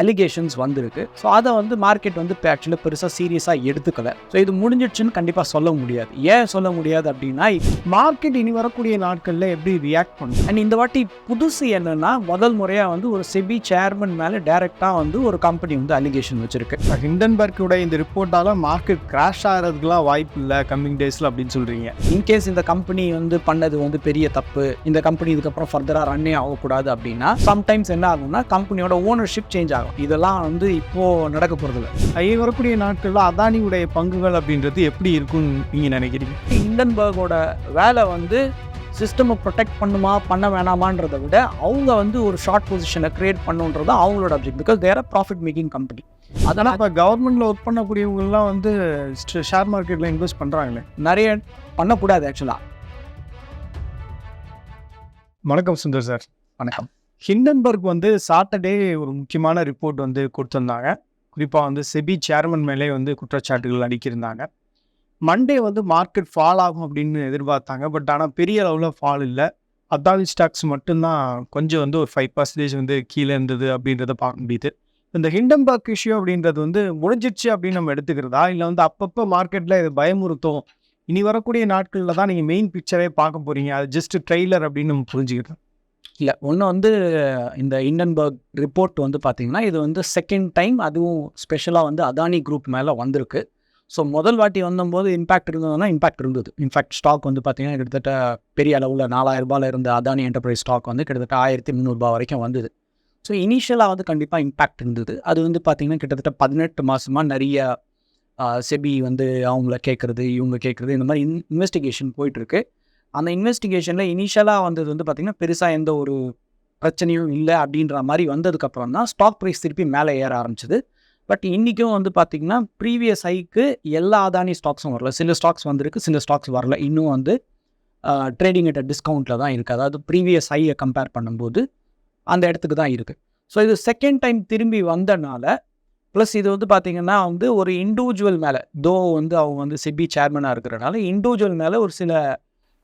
Allegations வந்திருக்கு. So அதை வந்து மார்க்கெட் வந்து இப்போ ஆக்சுவலாக பெருசாக சீரியஸாக எடுத்துக்கல. ஸோ இது முடிஞ்சிடுச்சுன்னு கண்டிப்பாக சொல்ல முடியாது. ஏன் சொல்ல முடியாது அப்படின்னா மார்க்கெட் இனி வரக்கூடிய நாட்களில் எப்படி ரியாக்ட் பண்ணும் அண்ட் இந்த வாட்டி புதுசு என்னன்னா முதல் முறையாக வந்து ஒரு செபி சேர்மன் மேலே டைரெக்டாக வந்து ஒரு கம்பெனி வந்து அலிகேஷன் வச்சிருக்கு. ஹிண்டன்பர்க்கோட இந்த ரிப்போர்ட்டால மார்க்கெட் கிராஷ் ஆகிறதுக்குலாம் வாய்ப்பு இல்லை கம்மிங் டேஸில் அப்படின்னு சொல்கிறீங்க இன்கேஸ் இந்த கம்பெனி வந்து பண்ணது வந்து பெரிய தப்பு இந்த கம்பெனி இதுக்கப்புறம் ஃபர்தராக ரன்னே ஆகக்கூடாது அப்படின்னா சம்டைம்ஸ் என்ன ஆகும்னா கம்பெனியோட ஓனர்ஷிப் சேஞ்ச் ஆகும். இதெல்லாம் வந்து இப்போது நடக்க போகிறதில்ல இனி வரக்கூடிய நாட்களில் அதானியுடைய பங்குகள் அப்படின்றது எப்படி இருக்கும்னு நீங்கள் நினைக்கிறீங்க? இண்டன்பர்கோட வேலை வந்து சிஸ்டமை ப்ரொடெக்ட் பண்ணுமா பண்ண வேணாமான்றதை விட அவங்க வந்து ஒரு ஷார்ட் பொசிஷனை கிரியேட் பண்ணுன்றது அவங்களோட object because their profit making company அதனால் இப்போ கவர்மெண்ட்டில் ஒர்க் பண்ணக்கூடியவங்கலாம் வந்து ஷேர் மார்க்கெட்டில் இன்வெஸ்ட் பண்ணுறாங்களே நிறைய பண்ணக்கூடாது ஆக்சுவலாக வணக்கம் சுந்தர் சார். வணக்கம். ஹிண்டன்பர்க் வந்து சாட்டர்டே ஒரு முக்கியமான ரிப்போர்ட் வந்து கொடுத்துருந்தாங்க. குறிப்பாக வந்து செபி சேர்மன் மேலே வந்து குற்றச்சாட்டுகள் அடிக்கிருந்தாங்க. மண்டே வந்து மார்க்கெட் ஃபால் ஆகும் அப்படின்னு எதிர்பார்த்தாங்க. பட் ஆனால் பெரிய அளவில் ஃபால் இல்லை. அதானி ஸ்டாக்ஸ் மட்டும்தான் கொஞ்சம் வந்து ஒரு ஃபைவ் பர்சன்டேஜ் வந்து கீழே இருந்தது அப்படின்றத பார்க்க முடியுது. இந்த ஹிண்டன்பர்க் இஷ்யூ அப்படின்றது வந்து முடிஞ்சிடுச்சு அப்படின்னு நம்ம எடுத்துக்கிறதா? இல்லை வந்து அப்பப்போ மார்க்கெட்டில் இது பயமுறுத்தும்? இனி வரக்கூடிய நாட்களில் தான் நீங்கள் மெயின் பிக்சரே பார்க்க போகிறீங்க அது ஜஸ்ட் ட்ரெய்லர் அப்படின்னு நம்ம புரிஞ்சுக்கிட்டோம் இல்லை ஒன்று வந்து இந்த இண்டன்பர்க் ரிப்போர்ட் வந்து பார்த்தீங்கன்னா இது வந்து செகண்ட் டைம் அதுவும் ஸ்பெஷலாக வந்து அதானி குரூப் மேலே வந்திருக்கு. ஸோ முதல் வாட்டி வந்தபோது இம்பாக்ட் இருந்ததுன்னா இம்பாக்ட் இருந்தது. இன்ஃபேக்ட் ஸ்டாக் வந்து பார்த்தீங்கன்னா கிட்டத்தட்ட பெரிய அளவில் நாலாயிரம் ரூபாயில் இருந்த அதானி என்டர்பிரைஸ் ஸ்டாக் வந்து கிட்டத்தட்ட ஆயிரத்தி முந்நூறுபா வரைக்கும் வந்தது. ஸோ இனிஷியலாக வந்து கண்டிப்பாக இம்பாக்ட் இருந்தது. அது வந்து பார்த்திங்கன்னா கிட்டத்தட்ட பதினெட்டு மாதமாக நிறைய செபி வந்து அவங்கள கேட்குறது இவங்க கேட்குறது இந்த மாதிரி இன் இன்வெஸ்டிகேஷன் போயிட்டுருக்கு அந்த இன்வெஸ்டிகேஷனில் இனிஷியலாக வந்தது வந்து பார்த்திங்கன்னா பெருசாக எந்த ஒரு பிரச்சனையும் இல்லை அப்படின்ற மாதிரி வந்ததுக்கப்புறம் தான் ஸ்டாக் ப்ரைஸ் திருப்பி மேலே ஏற ஆரம்பிச்சிது. பட் இன்றைக்கும் வந்து பார்த்திங்கன்னா ப்ரீவியஸ் ஹைக்கு எல்லா அதானி ஸ்டாக்ஸும் வரல. சில ஸ்டாக்ஸ் வந்திருக்கு சில ஸ்டாக்ஸ் வரல. இன்னும் வந்து ட்ரேடிங் அட் டிஸ்கவுண்ட்டில் தான் இருக்குது அதாவது ப்ரீவியஸ் ஹையை கம்பேர் பண்ணும்போது அந்த இடத்துக்கு தான் இருக்குது ஸோ இது செகண்ட் டைம் திரும்பி வந்தனால ப்ளஸ் இது வந்து பார்த்திங்கன்னா வந்து ஒரு இண்டிவிஜுவல் மேலே தோ வந்து அவங்க வந்து செபி சேர்மனாக இருக்கிறனால இண்டிவிஜுவல் மேலே ஒரு சில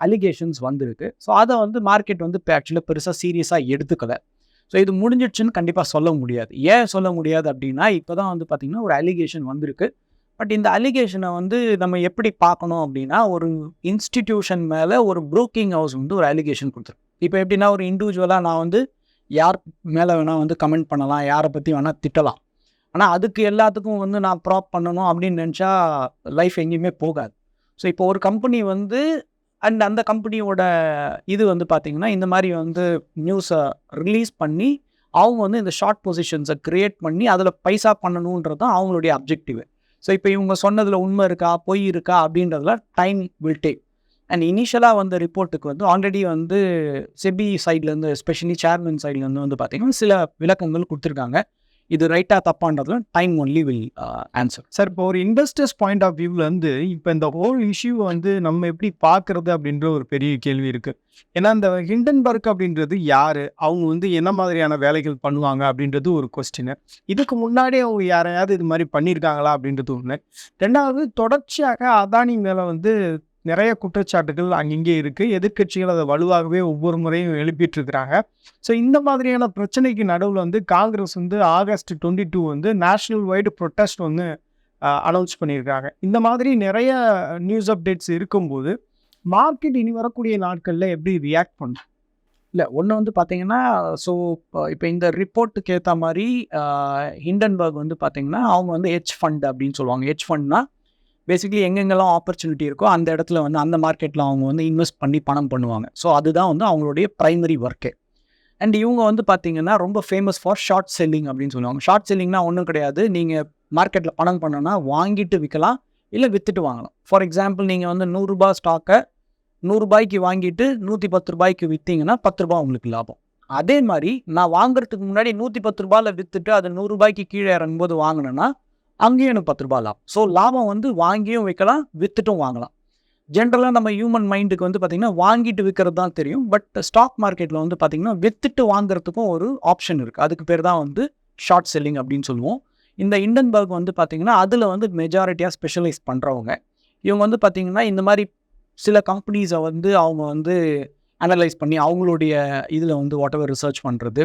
அலிகேஷன்ஸ் வந்திருக்கு. ஸோ அதை வந்து மார்க்கெட் வந்து இப்போ ஆக்சுவலாக பெருசாக சீரியஸாக எடுத்துக்கல. ஸோ இது முடிஞ்சிடுச்சுன்னு கண்டிப்பாக சொல்ல முடியாது. ஏன் சொல்ல முடியாது அப்படின்னா இப்போ தான் வந்து பார்த்திங்கன்னா ஒரு அலிகேஷன் வந்திருக்கு. பட் இந்த அலிகேஷனை வந்து நம்ம எப்படி பார்க்கணும் அப்படின்னா ஒரு இன்ஸ்டிடியூஷன் மேலே ஒரு ப்ரோக்கிங் ஹவுஸ் வந்து ஒரு அலிகேஷன் கொடுத்துருக்கு. இப்போ எப்படின்னா ஒரு இண்டிவிஜுவலாக நான் வந்து யார் மேலே வேணால் வந்து கமெண்ட் பண்ணலாம் யாரை பற்றி வேணால் திட்டலாம். ஆனால் அதுக்கு எல்லாத்துக்கும் வந்து நான் ப்ராப் பண்ணணும் அப்படின்னு நினச்சா லைஃப் எங்கேயுமே போகாது. ஸோ இப்போ ஒரு கம்பெனி வந்து அண்ட் அந்த கம்பெனியோட இது வந்து பார்த்திங்கன்னா இந்த மாதிரி வந்து நியூஸை ரிலீஸ் பண்ணி அவங்க வந்து இந்த ஷார்ட் பொசிஷன்ஸை க்ரியேட் பண்ணி அதில் பைசா பண்ணணுன்றது தான் அவங்களுடைய அப்ஜெக்டிவ் ஸோ இப்போ இவங்க சொன்னதில் உண்மை இருக்கா பொய் இருக்கா அப்படின்றதுல டைம் வில் டேக் அண்ட் இனிஷியலாக வந்த ரிப்போர்ட்டுக்கு வந்து ஆல்ரெடி வந்து செபி சைட்லேருந்து எஸ்பெஷலி சேர்மன் சைட்லேருந்து வந்து பார்த்திங்கன்னா சில விளக்கங்கள் கொடுத்துருக்காங்க. இது ரைட்டாக தப்பான்றதுல time only will answer sir இப்போ ஒரு இன்வெஸ்டர்ஸ் பாயிண்ட் ஆஃப் வியூவிலேருந்து இப்போ இந்த ஹோல் இஷ்யூ வந்து நம்ம எப்படி பார்க்குறது அப்படின்ற ஒரு பெரிய கேள்வி இருக்குது ஏன்னா இந்த ஹிண்டன்பர்க் அப்படின்றது யார்? அவங்க வந்து என்ன மாதிரியான வேலைகள் பண்ணுவாங்க அப்படின்றது ஒரு கொஸ்டின் இதுக்கு முன்னாடி அவங்க யாரையாவது இது மாதிரி பண்ணியிருக்காங்களா அப்படின்றது ஒன்று ரெண்டாவது தொடர்ச்சியாக அதானி மேலே வந்து நிறைய குற்றச்சாட்டுகள் அங்கங்கே இருக்குது எதிர்க்கட்சிகள் அதை வலுவாகவே ஒவ்வொரு முறையும் எழுப்பிட்டு இருக்கிறாங்க ஸோ இந்த மாதிரியான பிரச்சனைக்கு நடுவில் வந்து காங்கிரஸ் வந்து ஆகஸ்ட் டுவெண்ட்டி டூ வந்து நேஷ்னல் வைடு ப்ரொட்டஸ்ட் வந்து அனௌன்ஸ் பண்ணியிருக்காங்க. இந்த மாதிரி நிறைய நியூஸ் அப்டேட்ஸ் இருக்கும்போது மார்க்கெட் இனி வரக்கூடிய நாட்களில் எப்படி ரியாக்ட் பண்ணும் இல்லை ஒன்று வந்து பார்த்தீங்கன்னா ஸோ இப்போ இந்த ரிப்போர்ட்டுக்கு ஏற்ற மாதிரி ஹிண்டன்பர்க் வந்து பார்த்தீங்கன்னா அவங்க வந்து ஹெச் ஃபண்ட் அப்படின்னு சொல்லுவாங்க. ஹெச் ஃபண்ட்னா பேசிக்கலி எங்கெங்கெல்லாம் ஆப்பர்ச்சுனிட்டி இருக்கோ அந்த இடத்துல வந்து அந்த மார்க்கெட்டில் அவங்க வந்து இன்வெஸ்ட் பண்ணி பணம் பண்ணுவாங்க. ஸோ அதுதான் வந்து அவங்களுடைய ப்ரைமரி ஒர்க்கே அண்ட் இவங்க வந்து பார்த்தீங்கன்னா ரொம்ப ஃபேமஸ் ஃபார் ஷார்ட் செல்லிங் அப்படின்னு சொல்லுவாங்க. ஷார்ட் செல்லிங்னா ஒன்றும் கிடையாது. நீங்கள் மார்க்கெட்டில் பணம் பண்ணோன்னா வாங்கிட்டு விற்கலாம் இல்லை விற்றுட்டு வாங்கலாம். ஃபார் எக்ஸாம்பிள் நீங்கள் வந்து நூறுரூபா ஸ்டாக்கை நூறுரூபாய்க்கு வாங்கிட்டு நூற்றி பத்து ரூபாய்க்கு விற்றீங்கன்னா பத்து ரூபா உங்களுக்கு லாபம். அதே மாதிரி நான் வாங்குறதுக்கு முன்னாடி நூற்றி பத்து ரூபாயில் விற்றுட்டு அது நூறுரூபாய்க்கு கீழே இறங்கும்போது வாங்கினேன்னா அங்கேயும் எனக்கு பத்து ரூபா லாபம். ஸோ லாபம் வந்து வாங்கியும் விற்கலாம் விற்றுட்டும் வாங்கலாம். ஜென்ரலாக நம்ம ஹியூமன் மைண்டுக்கு வந்து பார்த்திங்கன்னா வாங்கிட்டு விற்கிறது தான் தெரியும். பட் ஸ்டாக் மார்க்கெட்டில் வந்து பார்த்திங்கன்னா விற்றுட்டு வாங்குறதுக்கும் ஒரு ஆப்ஷன் இருக்குது அதுக்கு பேர் தான் வந்து ஷார்ட் செல்லிங் அப்படின்னு சொல்லுவோம். இந்த இண்டன்பர்க் வந்து பார்த்திங்கன்னா அதில் வந்து மெஜாரிட்டியாக ஸ்பெஷலைஸ் பண்ணுறவங்க இவங்க வந்து பார்த்திங்கன்னா இந்த மாதிரி சில கம்பெனிஸை வந்து அவங்க வந்து அனலைஸ் பண்ணி அவங்களுடைய இதில் வந்து வாட் எவர் ரிசர்ச் பண்ணுறது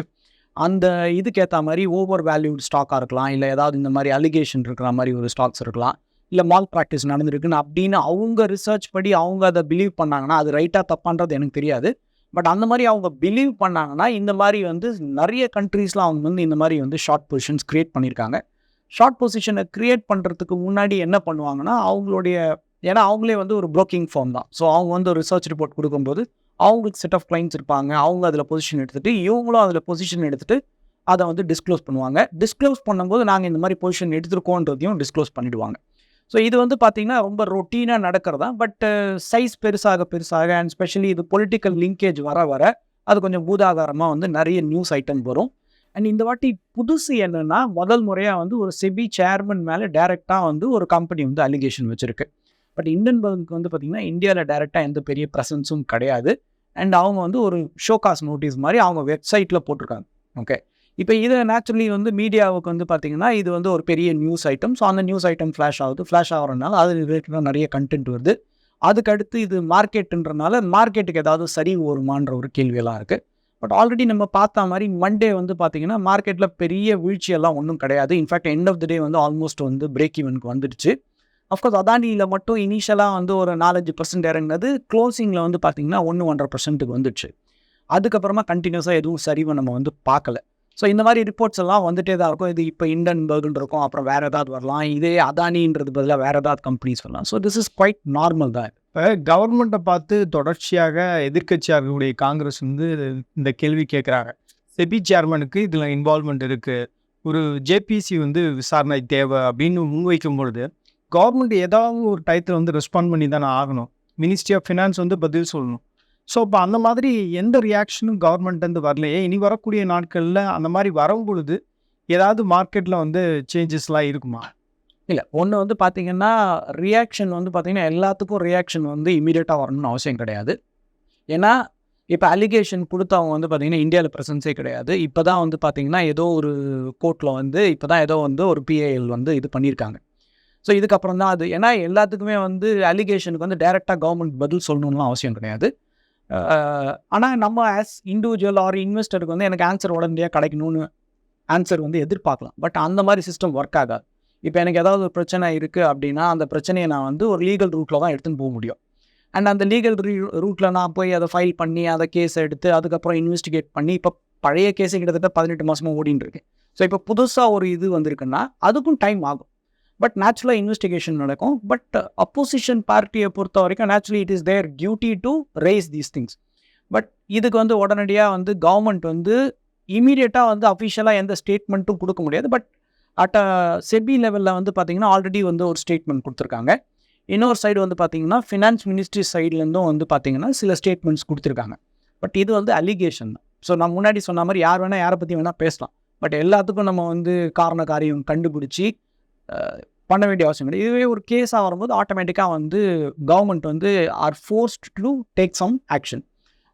அந்த இதுக்கு ஏற்ற மாதிரி ஓவர் வேல்யூட் ஸ்டாக்காக இருக்கலாம். இல்லை ஏதாவது இந்த மாதிரி அலிகேஷன் இருக்கிற மாதிரி ஒரு ஸ்டாக்ஸ் இருக்கலாம். இல்லை மால் ப்ராக்டிஸ் நடந்திருக்குன்னு அப்படின்னு அவங்க ரிசர்ச் படி அவங்க அதை பிலீவ் பண்ணாங்கன்னா அது ரைட்டாக தப்பான்றது எனக்கு தெரியாது. பட் அந்த மாதிரி அவங்க பிலீவ் பண்ணாங்கன்னா இந்த மாதிரி வந்து நிறைய கண்ட்ரீஸில் அவங்க வந்து இந்த மாதிரி வந்து ஷார்ட் பொசிஷன்ஸ் க்ரியேட் பண்ணியிருக்காங்க. ஷார்ட் பொசிஷனை க்ரியேட் பண்ணுறதுக்கு முன்னாடி என்ன பண்ணுவாங்கன்னா அவங்களுடைய ஏன்னா அவங்களே வந்து ஒரு ப்ரோக்கிங் ஃபார்ம் தான். ஸோ அவங்க வந்து ஒரு ரிசர்ச் ரிப்போர்ட் கொடுக்கும்போது அவங்களுக்கு செட் ஆஃப் கிளைண்ட்ஸ் இருப்பாங்க. அவங்க அதில் பொசிஷன் எடுத்துகிட்டு இவங்களும் அதில் பொசிஷன் எடுத்துகிட்டு அதை வந்து டிஸ்க்ளோஸ் பண்ணுவாங்க. டிஸ்க்ளோஸ் பண்ணும்போது நாங்கள் இந்த மாதிரி பொசிஷன் எடுத்துருக்கோன்றதையும் டிஸ்க்ளோஸ் பண்ணிவிடுவாங்க ஸோ இது வந்து பார்த்திங்கன்னா ரொம்ப ரொட்டீனாக நடக்கிறதா பட் சைஸ் பெருசாக பெருசாக அண்ட் ஸ்பெஷலி இது பொலிட்டிக்கல் லிங்கேஜ் வர வர அது கொஞ்சம் பூதாகாரமாக வந்து நிறைய நியூஸ் ஐட்டம் வரும். அண்ட் இந்த வாட்டி புதுசு என்னென்னா முதல் முறையாக வந்து ஒரு செபி சேர்மன் மேலே டைரெக்டாக வந்து ஒரு கம்பெனி வந்து அலிகேஷன் வச்சுருக்கு. பட் இந்தியன் பேங்க் வந்து பார்த்திங்கன்னா இந்தியாவில் டேரெக்டாக எந்த பெரிய ப்ரெசன்ஸும் கிடையாது. அண்ட் அவங்க வந்து ஒரு ஷோகாஸ் நோட்டீஸ் மாதிரி அவங்க வெப்சைட்டில் போட்டிருக்காங்க. ஓகே இப்போ இதை நேச்சுரலி வந்து மீடியாவுக்கு வந்து பார்த்திங்கன்னா இது வந்து ஒரு பெரிய நியூஸ் ஐட்டம் ஸோ அந்த நியூஸ் ஐட்டம் ஃப்ளாஷ் ஆகுது. ஃப்ளாஷ் ஆகிறதுனால அது ரிலேட்டடாக நிறைய கண்டென்ட் வருது. அதுக்கடுத்து இது மார்க்கெட்டுன்றனால மார்க்கெட்டுக்கு ஏதாவது சரி வருமான்ற ஒரு கேள்வியெல்லாம் இருக்குது பட் ஆல்ரெடி நம்ம பார்த்த மாதிரி மண்டே வந்து பார்த்திங்கன்னா மார்க்கெட்டில் பெரிய வீழ்ச்சியெல்லாம் ஒன்றும் கிடையாது. In fact end of the day வந்து ஆல்மோஸ்ட் வந்து பிரேக் ஈவனுக்கு வந்துடுச்சு. அஃப்கோர்ஸ் அதானியில் மட்டும் இனிஷியலாக வந்து ஒரு நாலஞ்சு பர்சன்ட் இறங்கினது க்ளோசிங்கில் வந்து பார்த்திங்கன்னா ஒன்று ஒன்றரை பர்சன்ட்டுக்கு வந்துடுச்சு. அதுக்கப்புறமா கண்டினியூஸாக எதுவும் சரிவை நம்ம வந்து பார்க்கல ஸோ இந்த மாதிரி ரிப்போர்ட்ஸ் எல்லாம் வந்துட்டே தான் இருக்கும். இது இப்போ இண்டன்பர்க்னு இருக்கும் அப்புறம் வேறு ஏதாவது வரலாம். இதே அதானின்றது பதிலாக வேறு ஏதாவது கம்பெனிஸ் வரலாம். So this is quite normal தான் இப்போ கவர்மெண்ட்டை பார்த்து தொடர்ச்சியாக எதிர்க்கட்சியாக இருக்கக்கூடிய காங்கிரஸ் வந்து இந்த கேள்வி கேட்குறாங்க செபி சேர்மனுக்கு இதில் இன்வால்மெண்ட் இருக்குது ஒரு ஜேபிசி வந்து விசாரணை தேவை அப்படின்னு முன்வைக்கும் பொழுது கவர்மெண்ட் ஏதாவது ஒரு டயத்தில் வந்து ரெஸ்பாண்ட் பண்ணி தானே ஆகணும். மினிஸ்ட்ரி ஆஃப் ஃபினான்ஸ் வந்து பதில் சொல்லணும். ஸோ இப்போ அந்த மாதிரி எந்த ரியாக்ஷனும் கவர்மெண்ட்லேருந்து வரலையே இனி வரக்கூடிய நாட்களில் அந்த மாதிரி வரும் பொழுது ஏதாவது மார்க்கெட்டில் வந்து சேஞ்சஸ்லாம் இருக்குமா? இல்லை ஒன்று வந்து பார்த்திங்கன்னா ரியாக்ஷன் வந்து பார்த்திங்கன்னா எல்லாத்துக்கும் ரியாக்ஷன் வந்து இமீடியட்டாக வரணும்னு அவசியம் கிடையாது. ஏன்னா இப்போ அலிகேஷன் கொடுத்தவங்க வந்து பார்த்தீங்கன்னா இந்தியாவில் ப்ரெசன்ஸே கிடையாது. இப்போ தான் வந்து பார்த்தீங்கன்னா ஏதோ ஒரு கோர்ட்டில் வந்து இப்போ தான் ஏதோ வந்து ஒரு பிஐஎல் வந்து இது பண்ணியிருக்காங்க ஸோ இதுக்கப்புறம் தான் அது. ஏன்னா எல்லாத்துக்குமே வந்து அலிகேஷனுக்கு வந்து டைரெக்டாக கவர்மெண்ட் பதில் சொல்லணும்லாம் அவசியம் கிடையாது. ஆனால் நம்ம ஆஸ் இண்டிவிஜுவல் ஆர் இன்வெஸ்டருக்கு வந்து எனக்கு ஆன்சர் உடனடியாக கிடைக்கணும்னு ஆன்சர் வந்து எதிர்பார்க்கலாம். பட் அந்த மாதிரி சிஸ்டம் ஒர்க் ஆகாது. இப்போ எனக்கு ஏதாவது ஒரு பிரச்சனை இருக்குது அப்படின்னா அந்த பிரச்சனையை நான் வந்து ஒரு லீகல் ரூட்டில் தான் எடுத்துன்னு போக முடியும். அண்ட் அந்த லீகல் ரீ ரூட்டில் நான் போய் அதை ஃபைல் பண்ணி அதை கேஸ் எடுத்து அதுக்கப்புறம் இன்வெஸ்டிகேட் பண்ணி இப்போ பழைய கேஸு கிட்டத்தட்ட பதினெட்டு மாதமாக ஓடின்னு இருக்கு. ஸோ இப்போ புதுசாக ஒரு இது வந்திருக்குன்னா அதுக்கும் டைம் ஆகும். பட் நேச்சுரலாக இன்வெஸ்டிகேஷன் நடக்கும். பட் அப்போசிஷன் பார்ட்டியை பொறுத்த வரைக்கும் naturally it is their duty to raise these things but இதுக்கு வந்து உடனடியாக வந்து கவர்மெண்ட் வந்து இமீடியட்டாக வந்து அஃபிஷியலாக எந்த ஸ்டேட்மெண்ட்டும் கொடுக்க முடியாது. பட் அட் அ செபி லெவலில் வந்து பார்த்திங்கன்னா ஆல்ரெடி வந்து ஒரு ஸ்டேட்மெண்ட் கொடுத்துருக்காங்க. இன்னொரு சைடு வந்து பார்த்திங்கன்னா ஃபினான்ஸ் மினிஸ்ட்ரி சைட்லேருந்தும் வந்து பார்த்திங்கன்னா சில ஸ்டேட்மெண்ட்ஸ் கொடுத்துருக்காங்க. பட் இது வந்து அலிகேஷன் தான் ஸோ நான் முன்னாடி சொன்ன மாதிரி யார் வேணால் யாரை பற்றி வேணால் பேசலாம். பட் எல்லாத்துக்கும் நம்ம வந்து காரண காரியம் கண்டுபிடிச்சி பண்ண வேண்டிய அவசியம் கிடையாது. இதுவே ஒரு கேஸாக வரும்போது ஆட்டோமேட்டிக்காக வந்து கவர்மெண்ட் வந்து are forced to take some action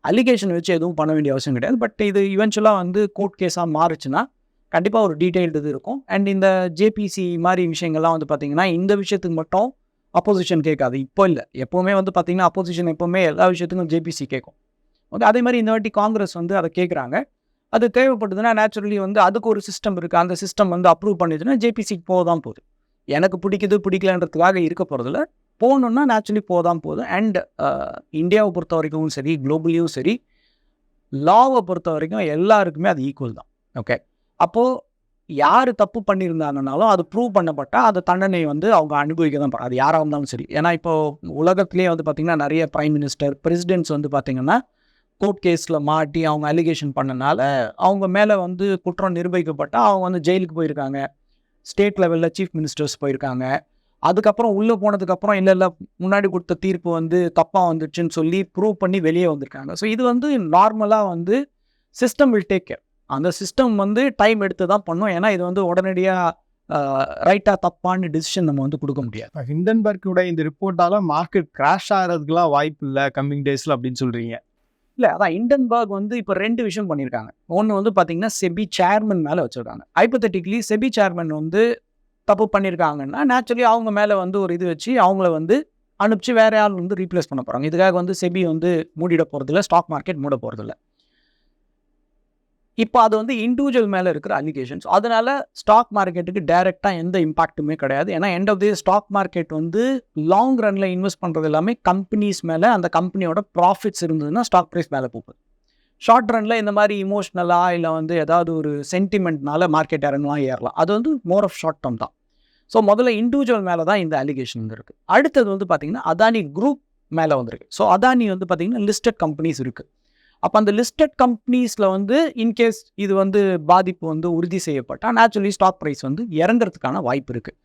allegation வச்சு எதுவும் பண்ண வேண்டிய அவசியம் கிடையாது. பட் இது இவென்ச்சுவலாக வந்து கோர்ட் கேஸாக மாறுச்சுன்னா கண்டிப்பாக ஒரு டீட்டெயில்டு இது இருக்கும். அண்ட் இந்த ஜேபிசி மாதிரி விஷயங்கள்லாம் வந்து பார்த்திங்கன்னா இந்த விஷயத்துக்கு மட்டும் அப்போசிஷன் கேட்காது. இப்போ இல்லை. எப்போவுமே வந்து பார்த்திங்கன்னா அப்போசிஷன் எப்போவுமே எல்லா விஷயத்துக்கும் ஜேபிசி கேட்கும். ஓகே அதே மாதிரி இந்த வாட்டி காங்கிரஸ் வந்து அதை கேட்குறாங்க. அது தேவைப்படுதுன்னா நேச்சுரலி வந்து அதுக்கு ஒரு சிஸ்டம் இருக்குது அந்த சிஸ்டம் வந்து அப்ரூவ் பண்ணிடுச்சுன்னா ஜேபிசிக்கு போக தான் போகுது. எனக்கு பிடிக்குது பிடிக்கலன்றதுக்காக இருக்க போகிறதில்ல போகணுன்னா நேச்சுரலி போதான் போதும் அண்ட் இந்தியாவை பொறுத்த வரைக்கும் சரி குளோபலியும் சரி லாவை பொறுத்த வரைக்கும் எல்லாருக்குமே அது ஈக்குவல் தான். ஓகே அப்போது யார் தப்பு பண்ணியிருந்தாங்கனாலும் அது ப்ரூவ் பண்ணப்பட்டால் அந்த தண்டனை வந்து அவங்க அனுபவிக்க தான் அது யாராக இருந்தாலும் சரி. ஏன்னா இப்போது உலகத்துலேயே வந்து பார்த்திங்கன்னா நிறைய ப்ரைம் மினிஸ்டர் பிரசிடென்ட்ஸ் வந்து பார்த்திங்கன்னா கோர்ட் கேஸில் மாட்டி அவங்க அலிகேஷன் பண்ணனால அவங்க மேலே வந்து குற்றம் நிரூபிக்கப்பட்டால் அவங்க வந்து ஜெயிலுக்கு போயிருக்காங்க. ஸ்டேட் லெவலில் சீஃப் மினிஸ்டர்ஸ் போயிருக்காங்க. அதுக்கப்புறம் உள்ளே போனதுக்கப்புறம் இல்லை இல்லை முன்னாடி கொடுத்த தீர்ப்பு வந்து தப்பாக வந்துடுச்சுன்னு சொல்லி ப்ரூவ் பண்ணி வெளியே வந்திருக்காங்க. ஸோ இது வந்து நார்மலாக வந்து சிஸ்டம் வில் டேக் கேர் அந்த சிஸ்டம் வந்து டைம் எடுத்து தான் பண்ணும். ஏன்னா இது வந்து உடனடியாக ரைட்டாக தப்பான டிசிஷன் நம்ம வந்து கொடுக்க முடியாது. இப்போ ஹிண்டன்பர்க்கோட இந்த ரிப்போர்ட்டால் மார்க்கெட் கிராஷ் ஆகிறதுக்குலாம் வாய்ப்பு இல்லை கம்மிங் டேஸில் அப்படின்னு சொல்கிறீங்க இல்லை அதான் இண்டன்பர்க் வந்து இப்போ ரெண்டு விஷயம் பண்ணியிருக்காங்க ஒன்று வந்து பார்த்தீங்கன்னா செபி சேர்மன் மேலே வச்சுருக்காங்க. ஹைப்பத்தட்டிக்லி செபி சேர்மன் வந்து தப்பு பண்ணியிருக்காங்கன்னா நேச்சுரலி அவங்க மேலே வந்து ஒரு இது வச்சு அவங்கள வந்து அனுப்பிச்சு வேற ஆள் வந்து ரீப்ளேஸ் பண்ண போகிறாங்க இதுக்காக வந்து செபி வந்து மூடிட போகிறதில்ல ஸ்டாக் மார்க்கெட் மூட போகிறதில்ல இப்போ அது வந்து இண்டிவிஜுவல் மேலே இருக்கிற அலிகேஷன்ஸ் அதனால ஸ்டாக் மார்க்கெட்டுக்கு டைரெக்டாக எந்த இம்பாக்ட்டுமே கிடையாது. ஏன்னா end of the stock market வந்து லாங் ரனில் இன்வெஸ்ட் பண்ணுறது எல்லாமே கம்பெனிஸ் மேலே அந்த கம்பெனியோட ப்ராஃபிட்ஸ் இருந்ததுன்னா ஸ்டாக் ப்ரைஸ் மேலே போகுது ஷார்ட் ரனில் இந்த மாதிரி இமோஷ்னலாக இல்லை வந்து ஏதாவது ஒரு சென்டிமெண்ட்னால மார்க்கெட் இறங்கலாம் ஏறலாம். அது வந்து மோர் ஆஃப் ஷார்ட் டேர்ம் தான். ஸோ முதல்ல இண்டிவிஜுவல் மேலே தான் இந்த அலிகேஷன் இருக்குது அடுத்தது வந்து பார்த்திங்கன்னா அதானி குரூப் மேலே வந்திருக்கு. ஸோ அதானி வந்து பார்த்திங்கன்னா லிஸ்டட் கம்பெனிஸ் இருக்குது அப்போ அந்த லிஸ்டட் கம்பெனிஸில் வந்து இன்கேஸ் இது வந்து பாதிப்பு வந்து உறுதி செய்யப்பட்டால் நேச்சுரலி ஸ்டாக் ப்ரைஸ் வந்து இறங்குறதுக்கான வாய்ப்பு இருக்குது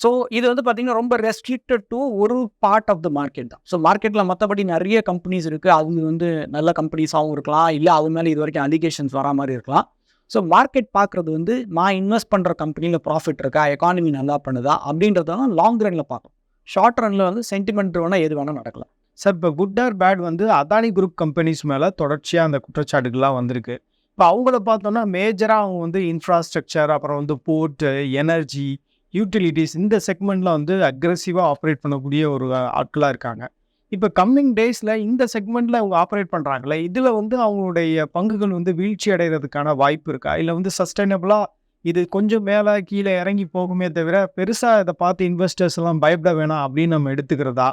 ஸோ இது வந்து பார்த்திங்கன்னா ரொம்ப ரெஸ்ட்ரிக்டட் டு ஒரு பார்ட் ஆஃப் த மார்க்கெட் தான். ஸோ மார்க்கெட்டில் மற்றபடி நிறைய கம்பெனிஸ் இருக்குது அது வந்து நல்ல கம்பெனிஸாகவும் இருக்கலாம். இல்லை அது மேலே இது வரைக்கும் அலிகேஷன்ஸ் வரா மாதிரி இருக்கலாம். ஸோ மார்க்கெட் பார்க்குறது வந்து நான் இன்வெஸ்ட் பண்ணுற கம்பெனியில் ப்ராஃபிட் இருக்கா? எக்கானமி நல்லா பண்ணுதா? அப்படின்றதெல்லாம் லாங் ரனில் பார்க்கும் ஷார்ட் ரனில் வந்து சென்டிமெண்ட் வேணால் எது வேணால் நடக்கலாம். சார் இப்போ குட் ஆர் பேட் வந்து அதானி குரூப் கம்பெனிஸ் மேலே தொடர்ச்சியாக அந்த குற்றச்சாட்டுகள்லாம் வந்திருக்கு. இப்போ அவங்கள பார்த்தோம்னா மேஜராக அவங்க வந்து இன்ஃப்ராஸ்ட்ரக்சர் அப்புறம் வந்து போர்ட்டு எனர்ஜி யூட்டிலிட்டிஸ் இந்த செக்மெண்ட்டில் வந்து அக்ரெசிவாக ஆப்ரேட் பண்ணக்கூடிய ஒரு ஆட்களாக இருக்காங்க. இப்போ கம்மிங் டேஸில் இந்த செக்மெண்ட்டில் அவங்க ஆப்ரேட் பண்ணுறாங்களே இதில் வந்து அவங்களுடைய பங்குகள் வந்து வீழ்ச்சி அடைகிறதுக்கான வாய்ப்பு இருக்கா? இல்லை வந்து சஸ்டைனபிளாக இது கொஞ்சம் மேலே கீழே இறங்கி போகுமே தவிர பெருசாக இதை பார்த்து இன்வெஸ்டர்ஸ் எல்லாம் பயப்பட வேணாம் அப்படின்னு நம்ம எடுத்துக்கிறதா?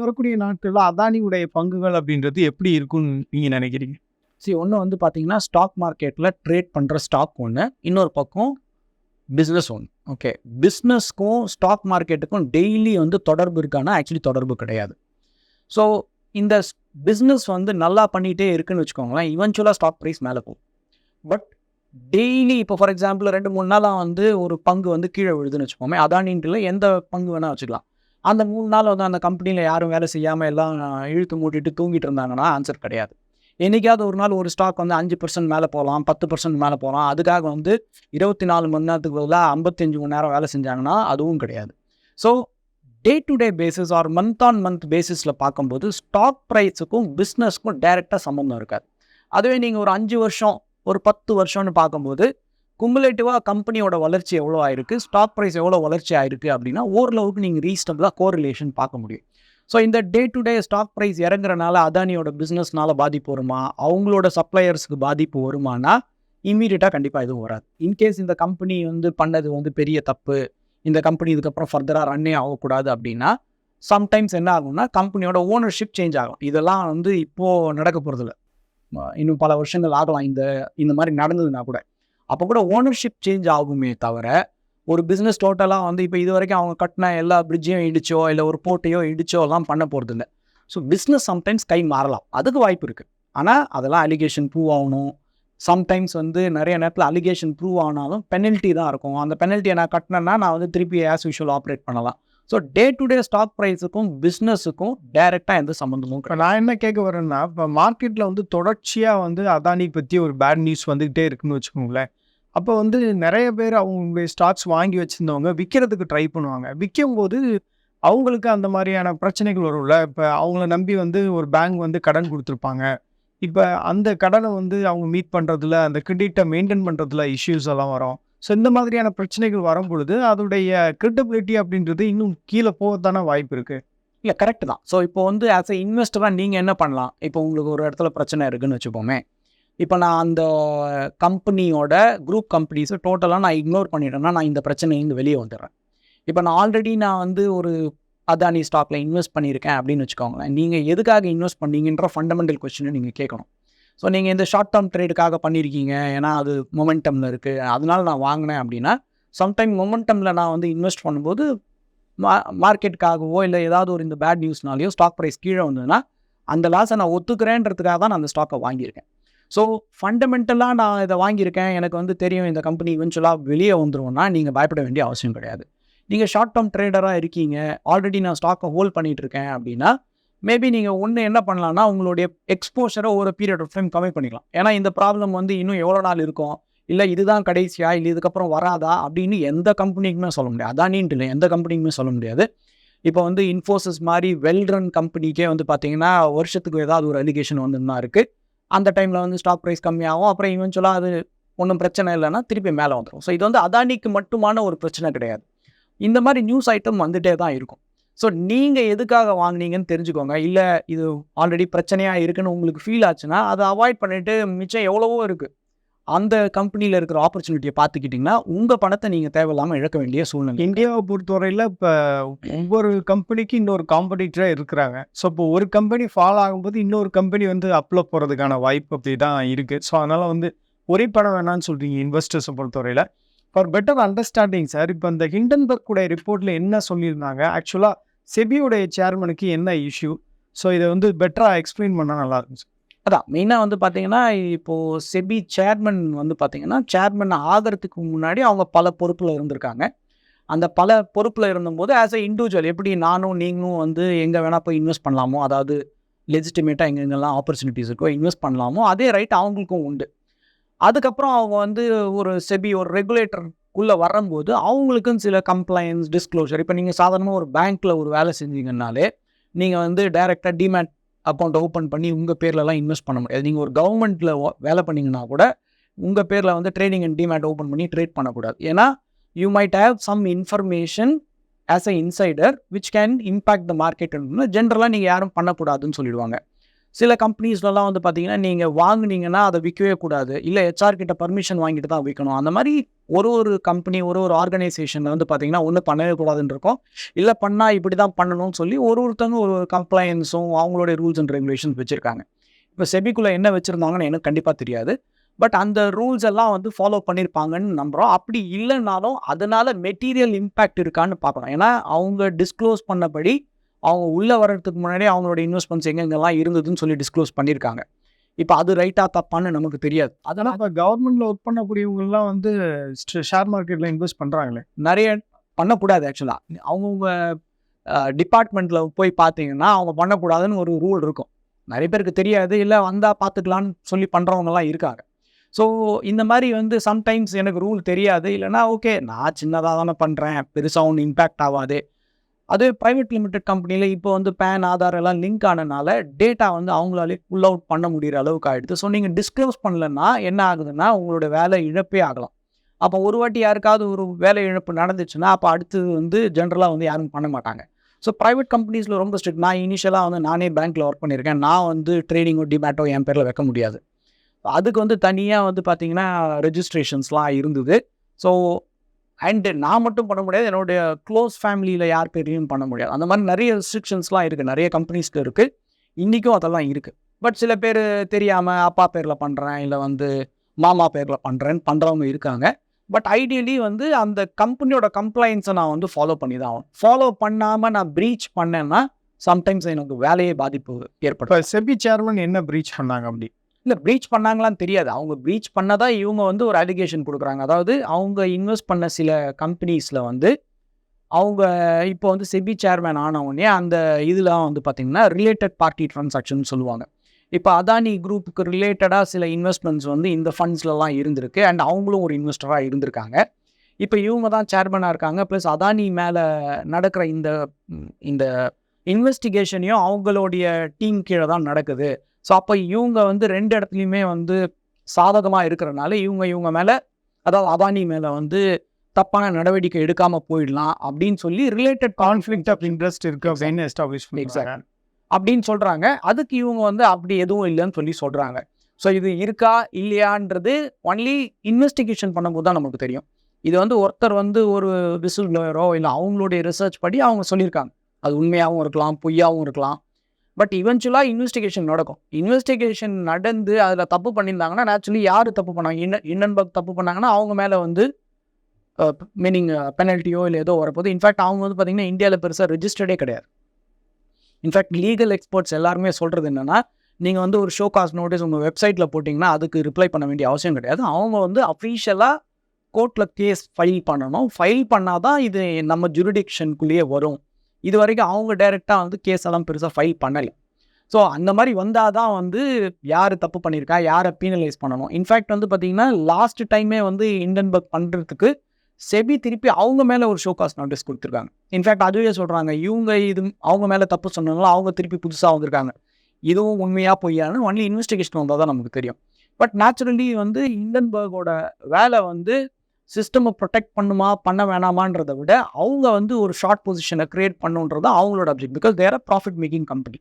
வரக்கூடிய நாட்களில் அதானியுடைய பங்குகள் அப்படின்றது எப்படி இருக்கும்னு நீங்கள் நினைக்கிறீங்க? சரி ஒன்று வந்து பார்த்தீங்கன்னா ஸ்டாக் மார்க்கெட்டில் ட்ரேட் பண்ணுற ஸ்டாக் ஒன்று இன்னொரு பக்கம் பிஸ்னஸ் ஒன்று ஓகே பிஸ்னஸ்க்கும் ஸ்டாக் மார்க்கெட்டுக்கும் டெய்லி வந்து தொடர்பு இருக்கானா? ஆக்சுவலி தொடர்பு கிடையாது. ஸோ இந்த பிஸ்னஸ் வந்து நல்லா பண்ணிகிட்டே இருக்குன்னு வச்சுக்கோங்களேன். இவென்ச்சுவலாக ஸ்டாக் ப்ரைஸ் மேலே போகும். பட் டெய்லி இப்போ ஃபார் எக்ஸாம்பிள் ரெண்டு மூணு நாளாக வந்து ஒரு பங்கு வந்து கீழே விழுதுன்னு வச்சுக்கோமே அதானின்ட்டுல எந்த பங்கு வேணால் வச்சுக்கலாம். அந்த மூணு நாள் வந்து அந்த கம்பெனியில் யாரும் வேலை செய்யாமல் எல்லாம் இழுத்து மூட்டிட்டு தூங்கிட்டு இருந்தாங்கன்னா ஆன்சர் கிடையாது. என்றைக்காவது ஒரு நாள் ஒரு ஸ்டாக் வந்து அஞ்சு பர்சன்ட் மேலே போகலாம் பத்து பர்சன்ட் மேலே போகலாம் அதுக்காக வந்து இருபத்தி நாலு மணி நேரத்துக்கு பதிலாக ஐம்பத்தஞ்சு மணி நேரம் வேலை செஞ்சாங்கன்னா அதுவும் கிடையாது. So day to day basis or month on month பேசிஸில் பார்க்கும்போது ஸ்டாக் ப்ரைஸுக்கும் பிஸ்னஸ்க்கும் டைரெக்டாக சம்மந்தம் இருக்காது. அதுவே நீங்கள் ஒரு அஞ்சு வருஷம் ஒரு பத்து வருஷம்னு பார்க்கும்போது குமுலேட்டிவாக கம்பெனியோட வளர்ச்சி எவ்வளோ ஆயிருக்கு? ஸ்டாக் ப்ரைஸ் எவ்வளோ வளர்ச்சி ஆயிருக்கு அப்படின்னா ஓரளவுக்கு நீங்கள் ரீசனபிளாக கோரிலேஷன் பார்க்க முடியும். ஸோ இந்த day to day stock price இறங்குறனால அதானியோட பிஸ்னஸ்னால பாதிப்பு வருமா? அவங்களோட சப்ளையர்ஸ்க்கு பாதிப்பு வருமானா? இம்மீடியட்டாக கண்டிப்பாக எதுவும் வராது. இன்கேஸ் இந்த கம்பெனி வந்து பண்ணது வந்து பெரிய தப்பு இந்த கம்பெனி இதுக்கப்புறம் ஃபர்தராக ரன்னே ஆகக்கூடாது அப்படின்னா சம்டைம்ஸ் என்ன ஆகும்னா கம்பெனியோட ஓனர்ஷிப் சேஞ்ச் ஆகும். இதெல்லாம் வந்து இப்போது நடக்க போகிறதில்ல இன்னும் பல வருஷங்கள் ஆகலாம். இந்த இந்த மாதிரி நடந்ததுன்னா கூட. அப்போ கூட ஓனர்ஷிப் சேஞ்ச் ஆகுமே தவிர ஒரு பிஸ்னஸ் டோட்டலாக வந்து இப்போ இது வரைக்கும் அவங்க கட்டின எல்லா பிரிட்ஜையும் இடிச்சோ இல்லை ஒரு போட்டையோ இடிச்சோ எல்லாம் பண்ண இல்லை ஸோ பிஸ்னஸ் சம்டைம்ஸ் கை மாறலாம். அதுக்கு வாய்ப்பு இருக்குது ஆனால் அதெல்லாம் அலிகேஷன் ப்ரூவ் ஆகணும். சம்டைம்ஸ் வந்து நிறைய நேரத்தில் அலிகேஷன் ப்ரூவ் ஆனாலும் பெனல்ட்டி தான் இருக்கும். அந்த பெனல்ட்டியை நான் கட்டினேன்னா நான் வந்து திருப்பி ஆஸ் யூஷுவல் ஆப்ரேட் பண்ணலாம். So day to day stock ப்ரைஸுக்கும் பிஸ்னஸுக்கும் டைரெக்டாக எந்த சம்மந்தமும் இப்போ நான் என்ன கேட்க வரேன்னா இப்போ மார்க்கெட்டில் வந்து தொடர்ச்சியாக வந்து அதானி பற்றி ஒரு பேட் நியூஸ் வந்துக்கிட்டே இருக்குன்னு வச்சுக்கோங்களேன். அப்போ வந்து நிறைய பேர் அவங்க ஸ்டாக்ஸ் வாங்கி வச்சுருந்தவங்க விற்கிறதுக்கு ட்ரை பண்ணுவாங்க. விற்கும் போது அவங்களுக்கு அந்த மாதிரியான பிரச்சனைகள் வரும்ல. இப்போ அவங்கள நம்பி வந்து ஒரு பேங்க் வந்து கடன் கொடுத்துருப்பாங்க. இப்போ அந்த கடனை வந்து அவங்க மீட் பண்ணுறதுல அந்த கிரெடிட்டை மெயின்டைன் பண்ணுறதுல இஷ்யூஸ் எல்லாம் வரும். ஸோ இந்த மாதிரியான பிரச்சனைகள் வரும் பொழுது அதோடைய கிரெடிபிலிட்டி அப்படின்றது இன்னும் கீழே போகத்தானே வாய்ப்பு இருக்குது இல்லை கரெக்ட் தான். ஸோ இப்போ வந்து ஆஸ் எ இன்வெஸ்டராக நீங்கள் என்ன பண்ணலாம்? இப்போ உங்களுக்கு ஒரு இடத்துல பிரச்சனை இருக்குன்னு வச்சுப்போமே இப்போ நான் அந்த கம்பெனியோட குரூப் கம்பெனிஸை டோட்டலாக நான் இக்னோர் பண்ணிட்டேன்னா நான் இந்த பிரச்சனையிலேருந்து வெளியே வந்துடுறேன். இப்போ நான் ஆல்ரெடி நான் வந்து ஒரு அதானி ஸ்டாக்கில் இன்வெஸ்ட் பண்ணியிருக்கேன் அப்படின்னு வச்சுக்கோங்களேன். நீங்கள் எதுக்காக இன்வெஸ்ட் பண்ணீங்கன்ற ஃபண்டமெண்டல் கொஸ்டினை நீங்கள் கேட்கணும். ஸோ நீங்கள் இந்த ஷார்ட் டேர்ம் ட்ரேடுக்காக பண்ணியிருக்கீங்க ஏன்னா அது மொமெண்டமில் இருக்குது அதனால நான் வாங்கினேன் அப்படின்னா சம்டைம் மொமெண்டமில் நான் வந்து இன்வெஸ்ட் பண்ணும்போது மா மார்க்கெட்டுக்காகவோ இல்லை ஏதாவது ஒரு இந்த பேட் நியூஸ்னாலேயோ ஸ்டாக் ப்ரைஸ் கீழே வந்ததுன்னா அந்த லாஸை நான் ஒத்துக்கிறேன்றதுக்காக தான் நான் அந்த ஸ்டாக்கை வாங்கியிருக்கேன். ஸோ ஃபண்டமெண்டலாக நான் இதை வாங்கியிருக்கேன். எனக்கு வந்து தெரியும் இந்த கம்பெனி இவென்ச்சுவலாக வெளியே வந்துருவோம்னா நீங்கள் பயப்பட வேண்டிய அவசியம் கிடையாது. நீங்கள் ஷார்ட் டேர்ம் ட்ரேடராக இருக்கீங்க. ஆல்ரெடி நான் ஸ்டாக்கை ஹோல்ட் பண்ணிகிட்டு இருக்கேன் அப்படின்னா மேபி நீங்கள் ஒன்று என்ன பண்ணலாம்னா உங்களுடைய எக்ஸ்போஷரை ஒரு பீரியட் ஆஃப் டைம் கம்மி பண்ணிக்கலாம். ஏன்னா இந்த ப்ராப்ளம் வந்து இன்னும் எவ்வளோ நாள் இருக்கும்? இல்லை இதுதான் கடைசியா? இல்லை இதுக்கப்புறம் வராதா? அப்படின்னு எந்த கம்பெனிக்குமே சொல்ல முடியாது. அதானின்ட்டு இல்லை. எந்த கம்பெனிக்குமே சொல்ல முடியாது. இப்போ வந்து இன்ஃபோசிஸ் மாதிரி வெல் ரன் கம்பெனிக்கே வந்து பார்த்தீங்கன்னா வருஷத்துக்கு ஏதாவது ஒரு அலிகேஷன் வந்து தான் இருக்குது அந்த டைமில் வந்து ஸ்டாக் ப்ரைஸ் கம்மியாகும். அப்புறம் இவென்ச்சுவலாக அது ஒன்றும் பிரச்சனை இல்லைன்னா திருப்பி மேலே வந்துடும் ஸோ இது வந்து அதானிக்கு மட்டுமான ஒரு பிரச்சனை கிடையாது. இந்த மாதிரி நியூஸ் ஐட்டம் வந்துட்டே தான் இருக்கும். ஸோ நீங்கள் எதுக்காக வாங்குனீங்கன்னு தெரிஞ்சுக்கோங்க. இல்லை இது ஆல்ரெடி பிரச்சனையாக இருக்குன்னு உங்களுக்கு ஃபீல் ஆச்சுன்னா அதை அவாய்ட் பண்ணிவிட்டு மிச்சம் எவ்வளவோ இருக்குது அந்த கம்பெனியில் இருக்கிற ஆப்பர்ச்சுனிட்டியை பார்த்துக்கிட்டிங்கன்னா உங்கள் பணத்தை நீங்கள் தேவையில்லாமல் இழக்க வேண்டிய சூழ்நிலை. இந்தியாவை பொறுத்தவரையில் இப்போ ஒவ்வொரு கம்பெனிக்கு இன்னொரு காம்படிட்டராக இருக்கிறாங்க. ஸோ இப்போ ஒரு கம்பெனி ஃபாலோ ஆகும்போது இன்னொரு கம்பெனி வந்து அப்ளோ போகிறதுக்கான வாய்ப்பு அப்படி தான் இருக்குது ஸோ அதனால் வந்து ஒரே படம் வேணாம்னு சொல்கிறீங்க இன்வெஸ்டர்ஸை பொறுத்தவரையில். ஃபார் பெட்டர் அண்டர்ஸ்டாண்டிங் சார் இப்போ இந்த ஹிண்டன்பர்க் உடைய ரிப்போர்ட்டில் என்ன சொல்லியிருந்தாங்க? ஆக்சுவலாக செபியுடைய சேர்மனுக்கு என்ன இஷ்யூ ஸோ இதை வந்து பெட்டராக எக்ஸ்பிளைன் பண்ணால் நல்லா இருக்கும் சார் அதான் மெயினாக வந்து பார்த்தீங்கன்னா இப்போது செபி சேர்மன் வந்து பார்த்தீங்கன்னா சேர்மன் ஆகிறதுக்கு முன்னாடி அவங்க பல பொறுப்பில் இருந்திருக்காங்க. அந்த பல பொறுப்பில் இருந்தபோது ஆஸ் அ இண்டிவிஜுவல் எப்படி நானும் நீங்களும் வந்து எங்கே வேணால் போய் இன்வெஸ்ட் பண்ணலாமோ அதாவது லெஜிட்டிமேட்டாக எங்கெங்கெல்லாம் ஆப்பர்ச்சுனிட்டிஸ் இருக்கோ இன்வெஸ்ட் பண்ணலாமோ அதே ரைட் அவங்களுக்கும் உண்டு. அதுக்கப்புறம் அவங்க வந்து ஒரு செபி ஒரு ரெகுலேட்டருக்குள்ளே வரும்போது அவங்களுக்கும் சில கம்ப்ளைண்ட்ஸ் டிஸ்க்ளோஷர் இப்போ நீங்கள் சாதாரணமாக ஒரு பேங்க்கில் ஒரு வேலை செஞ்சீங்கன்னாலே நீங்கள் வந்து டைரெக்டாக டிமேட் அக்கௌண்ட் ஓப்பன் பண்ணி உங்கள் பேர்லலாம் இன்வெஸ்ட் பண்ண முடியாது. நீங்கள் ஒரு கவர்மெண்ட்டில் வேலை பண்ணீங்கன்னா கூட உங்கள் பேரில் வந்து ட்ரேடிங் அண்ட் டிமேட் ஓப்பன் பண்ணி ட்ரேட் பண்ணக்கூடாது. ஏன்னா you might have some information as a insider which can impact the market ஜென்ரலாக நீங்கள் யாரும் பண்ணக்கூடாதுன்னு சொல்லிடுவாங்க. சில கம்பெனிஸ்லலாம் வந்து பார்த்தீங்கன்னா நீங்கள் வாங்குனீங்கன்னா அதை விற்கவே கூடாது. இல்லை ஹெச்ஆர் கிட்ட பர்மிஷன் வாங்கிட்டு தான் விற்கணும் அந்த மாதிரி ஒரு ஒரு கம்பெனி ஒரு ஒரு ஆர்கனைசேஷனில் வந்து பார்த்தீங்கன்னா ஒன்றும் பண்ணவே கூடாதுன்னு இருக்கும். இல்லை பண்ணால் இப்படி தான் பண்ணணும்னு சொல்லி ஒரு ஒருத்தவங்க ஒரு ஒரு கம்ப்ளைன்ஸும் அவங்களுடைய ரூல்ஸ் அண்ட் ரெகுலேஷன்ஸ் வச்சுருக்காங்க. இப்போ செபிக்குள்ளே என்ன வச்சுருந்தாங்கன்னு எனக்கு கண்டிப்பாக தெரியாது. பட் அந்த ரூல்ஸ் எல்லாம் வந்து ஃபாலோ பண்ணியிருப்பாங்கன்னு நம்புகிறோம் அப்படி இல்லைனாலும் அதனால் மெட்டீரியல் இம்பேக்ட் இருக்கான்னு பார்க்குறோம் ஏன்னா அவங்க டிஸ்க்ளோஸ் பண்ணபடி அவங்க உள்ளே வர்றதுக்கு முன்னாடி அவங்களோட இன்வெஸ்ட்மெண்ட்ஸ் எங்கெங்கெல்லாம் இருந்ததுன்னு சொல்லி டிஸ்க்ளோஸ் பண்ணியிருக்காங்க. இப்போ அது ரைட்டாக தப்பான்னு நமக்கு தெரியாது. அதனால் இப்போ கவர்மெண்ட்டில் ஒர்க் பண்ணக்கூடியவங்கலாம் வந்து ஷேர் மார்க்கெட்டில் இன்வெஸ்ட் பண்ணுறாங்களே நிறைய பண்ணக்கூடாது ஆக்சுவலாக அவங்கவுங்க டிபார்ட்மெண்ட்டில் போய் பார்த்தீங்கன்னா அவங்க பண்ணக்கூடாதுன்னு ஒரு ரூல் இருக்கும். நிறைய பேருக்கு தெரியாது. இல்லை வந்தால் பார்த்துக்கலான்னு சொல்லி பண்ணுறவங்கலாம் இருக்காங்க. ஸோ இந்த மாதிரி வந்து சம்டைம்ஸ் எனக்கு ரூல் தெரியாது. இல்லைனா ஓகே நான் சின்னதாக தானே பண்ணுறேன் பெருசாக ஒன்றும் இம்பேக்ட் ஆகாது. அதே ப்ரைவேட் லிமிடெட் கம்பெனியில் இப்போ வந்து பேன் ஆதார் எல்லாம் லிங்க் ஆனனால டேட்டா வந்து அவங்களாலே புல் அவுட் பண்ண முடிகிற அளவுக்கு ஆகிடுது ஸோ நீங்கள் டிஸ்க்ளோஸ் பண்ணலன்னா என்ன ஆகுதுன்னா உங்களோட வேலை இழப்பே ஆகலாம். அப்போ ஒரு வாட்டி யாருக்காவது ஒரு வேலை இழப்பு நடந்துச்சுன்னா அப்போ அடுத்தது வந்து ஜென்ரலாக வந்து யாரும் பண்ண மாட்டாங்க. ஸோ ப்ரைவேட் கம்பெனிஸில் ரொம்ப ஸ்ட்ரிக்ட் நான் இனிஷியலாக வந்து நானே பேங்க்கில் ஒர்க் பண்ணியிருக்கேன். நான் வந்து ட்ரேடிங்கோ டிமேட்டோ என் பேரில் வைக்க முடியாது. அதுக்கு வந்து தனியாக வந்து பார்த்திங்கன்னா ரெஜிஸ்ட்ரேஷன்ஸ்லாம் இருந்தது. ஸோ அண்டு நான் மட்டும் பண்ண முடியாது என்னுடைய க்ளோஸ் ஃபேமிலியில் யார் பேர்லையும் பண்ண முடியாது. அந்த மாதிரி நிறைய ரெஸ்ட்ரிக்ஷன்ஸ்லாம் இருக்குது நிறைய கம்பெனிஸ்க்கு இருக்குது இன்றைக்கும் அதெல்லாம் இருக்குது பட் சில பேர் தெரியாமல் அப்பா பேரில் பண்ணுறேன் இல்லை வந்து மாமா பேரில் பண்ணுறேன்னு பண்ணுறவங்க இருக்காங்க. பட் ஐடியலி வந்து அந்த கம்பெனியோட கம்ப்ளைண்ட்ஸை நான் வந்து ஃபாலோ பண்ணி தான் ஆகணும். ஃபாலோ பண்ணாமல் நான் ப்ரீச் பண்ணேன்னா சம்டைம்ஸ் எனக்கு வேலையே பாதிப்பு ஏற்படும். செபி சேர்மன் என்ன ப்ரீச் பண்ணாங்க அப்படி? இல்லை ப்ரீச் பண்ணாங்களான்னு தெரியாது. அவங்க ப்ரீச் பண்ணதான் இவங்க வந்து ஒரு அலிகேஷன் கொடுக்குறாங்க. அதாவது அவங்க இன்வெஸ்ட் பண்ண சில கம்பெனிஸில் வந்து அவங்க இப்போ வந்து செபி சேர்மேன் ஆனவுடனே அந்த இதெலாம் வந்து பார்த்திங்கன்னா ரிலேட்டட் பார்ட்டி ட்ரான்சாக்ஷன் சொல்லுவாங்க. இப்போ அதானி குரூப்புக்கு ரிலேட்டடாக சில இன்வெஸ்ட்மெண்ட்ஸ் வந்து இந்த ஃபண்ட்ஸ்லலாம் இருந்திருக்கு. அண்ட் அவங்களும் ஒரு இன்வெஸ்டராக இருந்திருக்காங்க. இப்போ இவங்க தான் சேர்மனாக இருக்காங்க. ப்ளஸ் அதானி மேலே நடக்கிற இந்த இந்த இன்வெஸ்டிகேஷனையும் அவங்களுடைய டீம் கீழே தான் நடக்குது. ஸோ அப்போ இவங்க வந்து ரெண்டு இடத்துலையுமே வந்து சாதகமாக இருக்கிறனால இவங்க இவங்க மேலே அதாவது அதானி மேலே வந்து தப்பான நடவடிக்கை எடுக்காமல் போயிடலாம் அப்படின்னு சொல்லி ரிலேட்டட் கான்ஃப்ளிக்ட் ஆஃப் இன்ட்ரெஸ்ட் இருக்கு அப்படின்னு எஸ்டாப்ளிஷ் Exactly. அப்படின்னு சொல்கிறாங்க அதுக்கு இவங்க வந்து அப்படி எதுவும் இல்லைன்னு சொல்லி சொல்கிறாங்க ஸோ இது இருக்கா இல்லையான்றது ஒன்லி இன்வெஸ்டிகேஷன் பண்ணும்போது தான் நமக்கு தெரியும். இது வந்து ஒருத்தர் வந்து ஒரு விசில் ப்ளோயரோ இல்லை அவங்களுடைய ரிசர்ச் படி அவங்க சொல்லியிருக்காங்க. அது உண்மையாகவும் இருக்கலாம் பொய்யாகவும் இருக்கலாம். பட் இவென்ச்சுவலாக இன்வெஸ்டிகேஷன் நடக்கும். இன்வெஸ்டிகேஷன் நடந்து அதில் தப்பு பண்ணியிருந்தாங்கன்னா நேச்சுரலி யார் தப்பு பண்ணாங்க இன்ன இன்னன்பர்க் தப்பு பண்ணாங்கன்னா அவங்க மேலே வந்து மீனிங் பெனல்ட்டியோ இல்லை ஏதோ வரப்போது இன்ஃபேக்ட் அவங்க வந்து பார்த்திங்கன்னா இந்தியாவில் பெருசாக ரிஜிஸ்டர்டே கிடையாது. இன்ஃபேக்ட் லீகல் எக்ஸ்பர்ட்ஸ் எல்லாருமே சொல்கிறது என்னென்னா நீங்கள் வந்து ஒரு ஷோ காஸ்ட் நோட்டீஸ் உங்கள் வெப்சைட்டில் போட்டிங்கன்னா அதுக்கு ரிப்ளை பண்ண வேண்டிய அவசியம் கிடையாது. அவங்க வந்து அஃபீஷியலாக கோர்ட்டில் கேஸ் ஃபைல் பண்ணணும். ஃபைல் பண்ணால் தான் இது நம்ம ஜுரிடிக்ஷனுக்குள்ளேயே வரும். இது வரைக்கும் அவங்க டைரெக்டாக வந்து கேஸ் எல்லாம் பெருசாக ஃபைல் பண்ணலை. ஸோ அந்த மாதிரி வந்தால் தான் வந்து யார் தப்பு பண்ணியிருக்கா? யாரை பீனலைஸ் பண்ணணும்? இன்ஃபேக்ட் வந்து பார்த்தீங்கன்னா லாஸ்ட் டைமே வந்து இண்டன்பர்க் பண்ணுறதுக்கு செபி திருப்பி அவங்க மேலே ஒரு ஷோகாஸ் நோட்டீஸ் கொடுத்துருக்காங்க. இன்ஃபேக்ட் அதுவே சொல்கிறாங்க இவங்க இது அவங்க மேலே தப்பு சொன்னாங்களோ அவங்க திருப்பி புதுசாக வந்திருக்காங்க. இதுவும் உண்மையாக பொய்யான்னு ஒன்லி இன்வெஸ்டிகேஷன் வந்தால் தான் நமக்கு தெரியும். பட் நேச்சுரலி வந்து இண்டன்பர்கோட வேலை வந்து சிஸ்டமை ப்ரொடெக்ட் பண்ணுமா பண்ண வேணாமான்றதை விட அவங்க வந்து ஒரு ஷார்ட் பொசிஷனை க்ரியேட் பண்ணுன்றது அவங்களோட object because their profit making company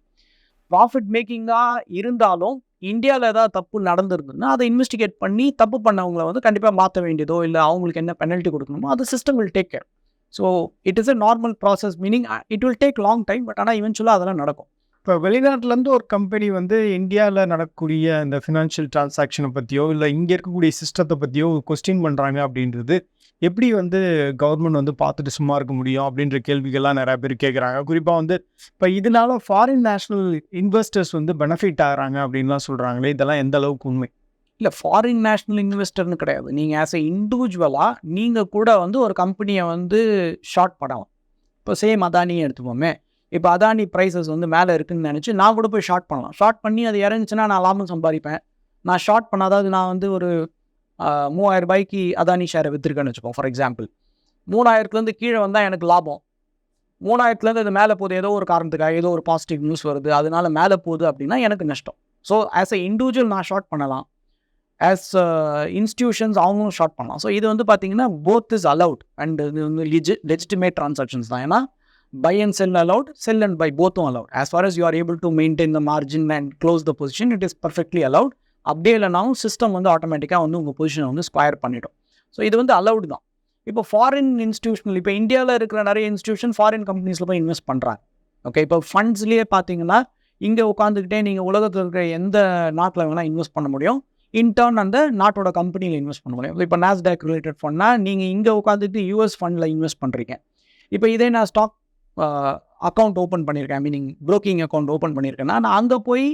profit மேக்கிங்காக இருந்தாலும் இந்தியாவில் ஏதாவது தப்பு நடந்திருந்ததுன்னா அதை இன்வெஸ்டிகேட் பண்ணி தப்பு பண்ணவங்களை வந்து கண்டிப்பாக மாற்ற வேண்டியதோ இல்லை அவங்களுக்கு என்ன பெனல்ட்டி கொடுக்கணுமோ அது system will take care so it is a normal process meaning it will take long time but ஆனால் இவென்ச்சுவலாக அதெல்லாம் நடக்கும். இப்போ வெளிநாட்டிலேருந்து ஒரு கம்பெனி வந்து இந்தியாவில் நடக்கக்கூடிய இந்த ஃபினான்ஷியல் டிரான்சாக்ஷனை பற்றியோ இல்லை இங்கே இருக்கக்கூடிய சிஸ்டத்தை பற்றியோ கொஸ்டின் பண்ணுறாங்க அப்படின்றது எப்படி வந்து கவர்மெண்ட் வந்து பார்த்துட்டு சும்மா இருக்க முடியும் அப்படின்ற கேள்விகள்லாம் நிறைய பேர் கேட்குறாங்க குறிப்பாக வந்து இப்போ இதனால ஃபாரின் நேஷனல் இன்வெஸ்டர்ஸ் வந்து பெனிஃபிட் ஆகிறாங்க அப்படின்லாம் சொல்கிறாங்களே இதெல்லாம் எந்த அளவுக்கு உண்மை? இல்லை ஃபாரின் நேஷ்னல் இன்வெஸ்டர்னு கிடையாது. நீங்கள் ஆஸ் எ இண்டிவிஜுவலாக நீங்கள் கூட வந்து ஒரு கம்பெனியை வந்து ஷார்ட் பண்ணலாம். இப்போ சேம் அதானியே எடுத்துப்போமே. இப்போ அதானி ப்ரைஸஸ் வந்து மேலே இருக்குன்னு நினச்சி நான் கூட போய் ஷார்ட் பண்ணலாம். ஷார்ட் பண்ணி அது இறந்துச்சுன்னா நான் லாபம் சம்பாதிப்பேன். நான் ஷார்ட் பண்ண அதாவது நான் வந்து ஒரு மூவாயிரம் ரூபாய்க்கு அதானி ஷேரை விற்றுருக்கேன்னு வச்சுப்போம் ஃபார் எக்ஸாம்பிள் மூணாயிரத்துலேருந்து கீழே வந்தால் எனக்கு லாபம். மூணாயிரத்துலேருந்து அது மேலே போகுது ஏதோ ஒரு காரணத்துக்காக ஏதோ ஒரு பாசிட்டிவ் நியூஸ் வருது அதனால மேலே போகுது அப்படின்னா எனக்கு நஷ்டம். ஸோ ஆஸ் எ இண்டிவிஜுவல் நான் ஷார்ட் பண்ணலாம். ஆஸ் இன்ஸ்டியூஷன்ஸ் அவங்களும் ஷார்ட் பண்ணலாம். ஸோ இது வந்து பார்த்தீங்கன்னா போத் இஸ் அலவுட் அண்ட் இது வந்து லிஜி லெஜிட்டிமேட் ட்ரான்சாக்ஷன்ஸ் தான். ஏன்னா buy and sell allowed sell and buy both allowed as far as you are able to maintain the margin and close the position it is perfectly allowed. அப்படியே இல்லைனாலும் system வந்து ஆட்டோமேட்டிக்காக வந்து உங்கள் பொசிஷனை வந்து ஸ்கொயர் பண்ணிடும். ஸோ இது வந்து அலவுட் தான். இப்போ ஃபாரின் இன்ஸ்டியூஷனல் இப்போ இந்தியாவில் இருக்கிற நிறைய இன்ஸ்டியூஷன் ஃபாரின் கம்பெனிஸில் போய் இன்வெஸ்ட் பண்ணுறாங்க ஓகே இப்போ ஃபண்ட்ஸ்லேயே பார்த்தீங்கன்னா இங்கே உட்காந்துக்கிட்டே நீங்கள் உலகத்தில் இருக்கிற எந்த நாட்டில் வேணால் இன்வெஸ்ட் பண்ண முடியும். இன்டர்ன் அந்த நாட்டோட கம்பெனியில் இன்வெஸ்ட் பண்ண முடியும். இப்போ நாஸ்டாக் ரிலேட்டட் ஃபண்ட்னால் நீங்கள் இங்கே உட்காந்துட்டு யூஎஸ் ஃபண்டில் இன்வெஸ்ட் பண்ணுறீங்க இப்போ இதே நான் ஸ்டாக் அக்கௌண்ட் ஓப்பன் பண்ணியிருக்கேன் மீனிங் broking அக்கௌண்ட் ஓப்பன் பண்ணியிருக்கேன்னா நான் அங்கே போய்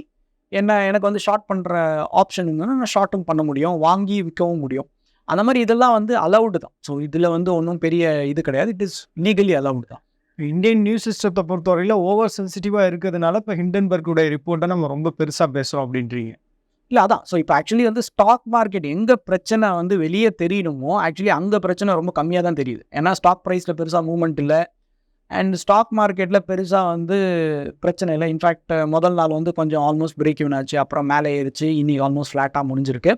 என்ன எனக்கு வந்து ஷார்ட் பண்ணுற ஆப்ஷன் இருந்ததுன்னா நான் ஷார்ட்டும் பண்ண முடியும். வாங்கி விற்கவும் முடியும். அந்த மாதிரி இதெல்லாம் வந்து அலவுடு தான். ஸோ இதில் வந்து ஒன்றும் பெரிய இது கிடையாது. இட் இஸ் லீகலி அலவுடு தான். இந்தியன் நியூஸ் சிஸ்டத்தை பொறுத்தவரையில் ஓவர் சென்சிட்டிவாக இருக்கிறதுனால இப்போ ஹிண்டன்பர்க்குடைய ரிப்போர்ட்டை நம்ம ரொம்ப பெருசாக பேசுகிறோம் அப்படின்றீங்க. இல்லை அதான். ஸோ இப்போ ஆக்சுவலி வந்து ஸ்டாக் மார்க்கெட் எங்கே பிரச்சனை வந்து வெளியே தெரியணுமோ ஆக்சுவலி அங்கே பிரச்சனை ரொம்ப கம்மியாக தான் தெரியுது. ஏன்னா ஸ்டாக் ப்ரைஸில் பெருசாக மூவ்மெண்ட் இல்லை. அண்ட் ஸ்டாக் மார்க்கெட்டில் பெருசாக வந்து பிரச்சனை இல்லை. இன்ஃபேக்ட் முதல் நாள் வந்து கொஞ்சம் ஆல்மோஸ்ட் பிரேக் இவன் ஆச்சு. அப்புறம் மேலே ஏறிச்சு. இன்னைக்கு ஆல்மோஸ்ட் ஃப்ளாட்டாக முடிஞ்சிருக்கு.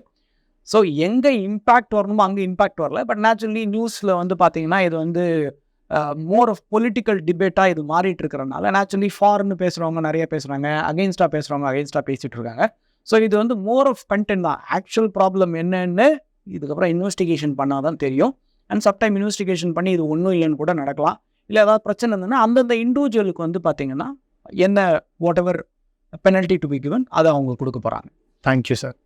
ஸோ எங்கே இம்பேக்ட் வரணுமோ அங்கே இம்பேக்ட் வரல. பட் நேச்சுரலி நியூஸில் வந்து பார்த்தீங்கன்னா இது வந்து மோர் ஆஃப் பொலிட்டிக்கல் டிபேட்டாக இது மாறிட்டு இருக்கிறனால நேச்சுரலி ஃபார்னு பேசுகிறவங்க நிறைய பேசுகிறாங்க அகெயின்ஸ்டாக பேசுகிறவங்க அகெயின்ஸ்டாக பேசிகிட்டு இருக்காங்க. ஸோ இது வந்து மோர் ஆஃப் கண்டென்ட் தான். ஆக்சுவல் ப்ராப்ளம் என்னன்னு இதுக்கப்புறம் இன்வெஸ்டிகேஷன் பண்ணால் தான் தெரியும். அண்ட் சப்டைம் இன்வெஸ்டிகேஷன் பண்ணி இது ஒன்றும் இல்லைன்னு கூட நடக்கலாம். இல்லை ஏதாவது பிரச்சனை இருந்ததுன்னா அந்தந்த இண்டிவிஜுவலுக்கு வந்து பார்த்தீங்கன்னா என்ன whatever penalty to be given அதை அவங்க கொடுக்க போகிறாங்க தேங்க்யூ சார்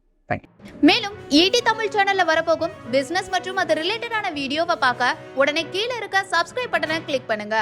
மேலும் ஈடி தமிழ் சேனல்ல வரப்போகும் பிசினஸ் மற்றும் அது ரிலேட்டடான வீடியோவை பார்க்க உடனே கீழே இருக்க சப்ஸ்கிரைப் பட்டனை கிளிக் பண்ணுங்க.